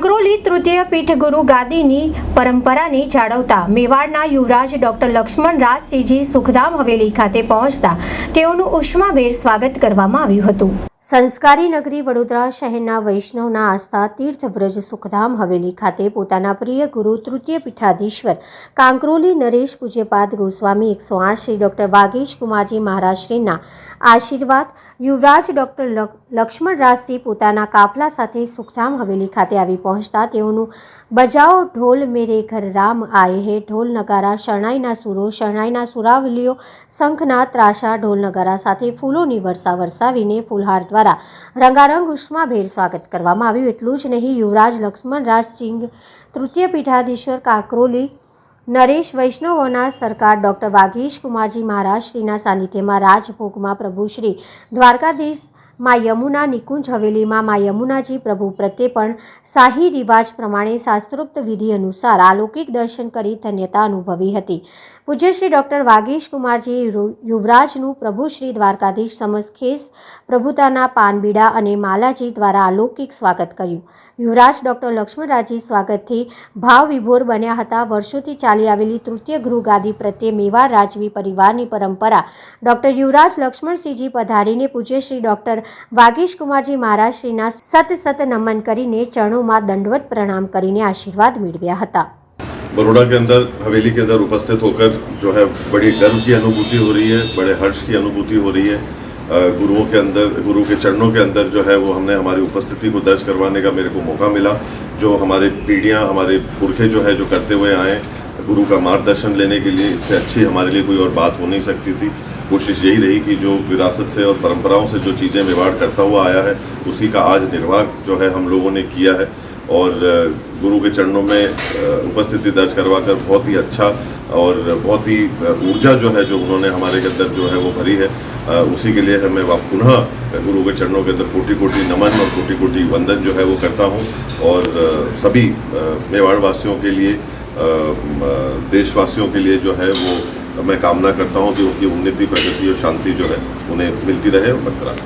કાંકરોલી તૃતીય પીઠ ગુરુ ગાદીની પરંપરાને જાળવતા મેવાડના યુવરાજ ડોક્ટર લક્ષ્મણ રાજસિંહજી સુખધામ હવેલી ખાતે પહોંચતા તેઓનું ઉષ્માભેર સ્વાગત કરવામાં આવ્યું હતું. સંસ્કારી નગરી વડોદરા શહેરના વૈષ્ણવના આસ્થા તીર્થવ્રજ સુખધામ હવેલી ખાતે પોતાના પ્રિય ગુરુ તૃતીય પીઠાધીશ્વર કાંકરોલી નરેશ પૂજ્યપાદ ગોસ્વામી એકસો આઠ શ્રી ડૉક્ટર વાગેશ કુમારજી મહારાજશ્રીના આશીર્વાદ, યુવરાજ ડૉક્ટર લક્ષ્મણરાજસિંહ પોતાના કાફલા સાથે સુખધામ હવેલી ખાતે આવી પહોંચતા તેઓનું બજાઓ ઢોલ મેરે ઘર રામ આએ હે, ઢોલ નગારા શરણાઈના સુરો, શરણાઈના સુરાવલીઓ શંખના ત્રાસા, ઢોલ નગારા સાથે ફૂલોની વર્ષા વરસાવીને ફૂલહાર દ્વારા રંગારંગ ઉષ્માભેર સ્વાગત કરવામાં આવ્યું. એટલું જ નહીં, યુવરાજ લક્ષ્મણરાજ સિંઘ, તૃતીય પીઠાધીશ્વર કાકરોલી, નરેશ વૈષ્ણવોના સરકાર ડૉક્ટર વાઘેશ કુમારજી મહારાજ, શ્રીના સાનિધ્યમાં રાજભોગમાં પ્રભુ શ્રી દ્વારકાધીશ મા યમુના નિકુંજ હવેલીમાં મા યમુનાજી પ્રભુ પ્રત્યે પણ શાહી રિવાજ પ્રમાણે શાસ્ત્રોક્ત વિધિ અનુસાર અલૌકિક દર્શન કરી ધન્યતા અનુભવી હતી. પૂજ્ય શ્રી ડૉક્ટર વાગીશ કુમારજી યુવરાજનું પ્રભુ શ્રી દ્વારકાધીશ સમસ્ખેસ, પ્રભુતાના પાનબીડા અને માલાજી દ્વારા અલૌકિક સ્વાગત કર્યું. યુવરાજ ડૉક્ટર લક્ષ્મણરાજી સ્વાગતથી ભાવ વિભોર બન્યા હતા. વર્ષોથી ચાલી આવેલી તૃતીય ગૃહ ગાદી પ્રત્યે મેવાડ રાજવી પરિવારની પરંપરા ડૉક્ટર યુવરાજ લક્ષ્મણસિંહજી પધારીને પૂજ્ય શ્રી ડૉક્ટર વાગીશ કુમારજી મહારાજ શ્રીના સત સત નમન કરીને ચરણોમાં દંડવત પ્રણામ કરીને આશીર્વાદ મેળવ્યા હતા बड़ोड़ा के अंदर हवेली के अंदर उपस्थित होकर जो है बड़ी गर्व की अनुभूति हो रही है बड़े हर्ष की अनुभूति हो रही है अ, गुरुओं के अंदर गुरु के चरणों के अंदर जो है वो हमने हमारी उपस्थिति को दर्ज करवाने का मेरे को मौका मिला जो हमारे पीढ़ियाँ हमारे पुरखे जो है जो करते हुए आए गुरु का मार्गदर्शन लेने के लिए इससे अच्छी हमारे लिए कोई और बात हो नहीं सकती थी कोशिश यही रही कि जो विरासत से और परंपराओं से जो चीज़ें मेवाड़ करता हुआ आया है, उसी का आज निर्वाह जो है हम लोगों ने किया है। और गुरु के चरणों में उपस्थिति दर्ज करवा कर बहुत ही अच्छा और बहुत ही ऊर्जा जो है जो उन्होंने हमारे के अंदर जो है वो भरी है। उसी के लिए है मैं वा- पुनः गुरु के चरणों के अंदर कोटि कोटि नमन और कोटि कोटि वंदन जो है वो करता हूँ। और सभी मेवाड़ वासियों के लिए देशवासियों के लिए जो है वो मैं कामना करता हूँ कि उनकी उन्नति, प्रगति और शांति जो है उन्हें मिलती रहे और बरकरार